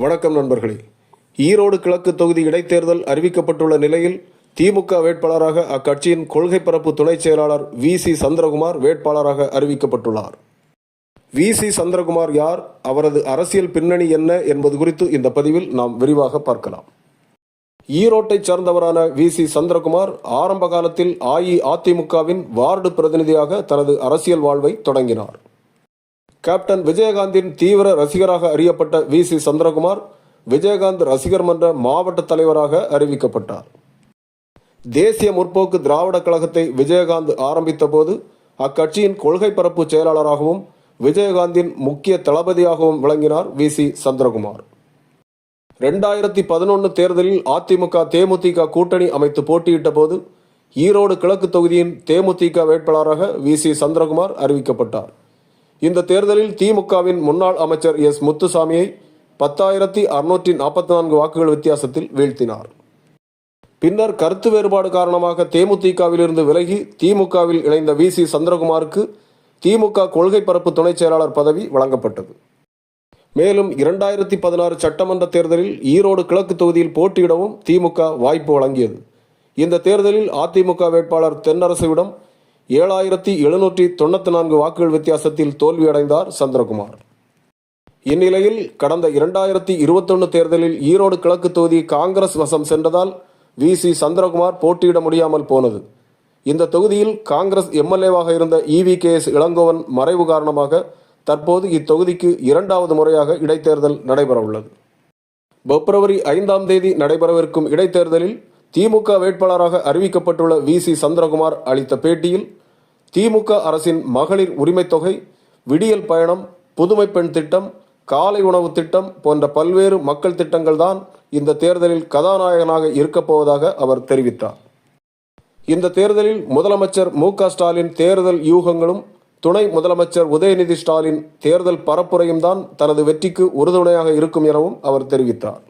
வணக்கம் நண்பர்களே. ஈரோடு கிழக்கு தொகுதி இடைத்தேர்தல் அறிவிக்கப்பட்டுள்ள நிலையில் திமுக வேட்பாளராக அக்கட்சியின் கொள்கை பரப்பு துணைச் செயலாளர் வி சி சந்திரகுமார் வேட்பாளராக அறிவிக்கப்பட்டுள்ளார். வி சி சந்திரகுமார் யார்? அவரது அரசியல் பின்னணி என்ன என்பது குறித்து இந்த பதிவில் நாம் விரிவாக பார்க்கலாம். ஈரோட்டைச் சார்ந்தவரான வி சி சந்திரகுமார் ஆரம்ப காலத்தில் அஇஅதிமுகவின் வார்டு பிரதிநிதியாக தனது அரசியல் வாழ்வை தொடங்கினார். கேப்டன் விஜயகாந்தின் தீவிர ரசிகராக அறியப்பட்ட வி சி சந்திரகுமார் விஜயகாந்த் ரசிகர் மன்ற மாவட்ட தலைவராக அறிவிக்கப்பட்டார். தேசிய முற்போக்கு திராவிட கழகத்தை விஜயகாந்த் ஆரம்பித்த போது அக்கட்சியின் கொள்கை பரப்பு செயலாளராகவும் விஜயகாந்தின் முக்கிய தளபதியாகவும் விளங்கினார் வி சி சந்திரகுமார். ரெண்டாயிரத்தி பதினொன்று தேர்தலில் அதிமுக தேமுதிக கூட்டணி அமைத்து போட்டியிட்ட போது ஈரோடு கிழக்கு தொகுதியின் தேமுதிக வேட்பாளராக வி சி சந்திரகுமார் அறிவிக்கப்பட்டார். இந்த தேர்தலில் திமுகவின் முன்னாள் அமைச்சர் எஸ் முத்துசாமியை பத்தாயிரத்தி அறுநூற்றி நாற்பத்தி நான்கு வாக்குகள் வித்தியாசத்தில் வீழ்த்தினார். பின்னர் கருத்து வேறுபாடு காரணமாக தேமுதிகவிலிருந்து விலகி திமுகவில் இணைந்த வி சி சந்திரகுமாருக்கு திமுக கொள்கை பரப்பு துணைச் செயலாளர் பதவி வழங்கப்பட்டது. மேலும் இரண்டாயிரத்தி பதினாறு சட்டமன்ற தேர்தலில் ஈரோடு கிழக்கு தொகுதியில் போட்டியிடவும் திமுக வாய்ப்பு வழங்கியது. இந்த தேர்தலில் அதிமுக வேட்பாளர் தென்னரசுவிடம் ஏழாயிரத்தி எழுநூற்றி தொண்ணூற்றி நான்கு வாக்குகள் வித்தியாசத்தில் தோல்வியடைந்தார் சந்திரகுமார். இந்நிலையில் கடந்த இரண்டாயிரத்தி இருபத்தொன்னு தேர்தலில் ஈரோடு கிழக்கு தொகுதி காங்கிரஸ் வசம் சென்றதால் வி சி சந்திரகுமார் போட்டியிட முடியாமல் போனது. இந்த தொகுதியில் காங்கிரஸ் எம்எல்ஏவாக இருந்த இவி கே எஸ் இளங்கோவன் மறைவு காரணமாக தற்போது இத்தொகுதிக்கு இரண்டாவது முறையாக இடைத்தேர்தல் நடைபெறவுள்ளது. பிப்ரவரி ஐந்தாம் தேதி நடைபெறவிருக்கும் இடைத்தேர்தலில் திமுக வேட்பாளராக அறிவிக்கப்பட்டுள்ள வி சி சந்திரகுமார் அளித்த பேட்டியில் திமுக அரசின் மகளிர் உரிமைத் தொகை விடியல் பயணம் புதுமை பெண் திட்டம் காலை உணவு திட்டம் போன்ற பல்வேறு மக்கள் திட்டங்கள் தான் இந்த தேர்தலில் கதாநாயகனாக இருக்கப் போவதாக அவர் தெரிவித்தார். இந்த தேர்தலில் முதலமைச்சர் மு க ஸ்டாலின் தேர்தல் யூகங்களும் துணை முதலமைச்சர் உதயநிதி ஸ்டாலின் தேர்தல் பரப்புரையும் தான் தனது வெற்றிக்கு உறுதுணையாக இருக்கும் எனவும் அவர் தெரிவித்தார்.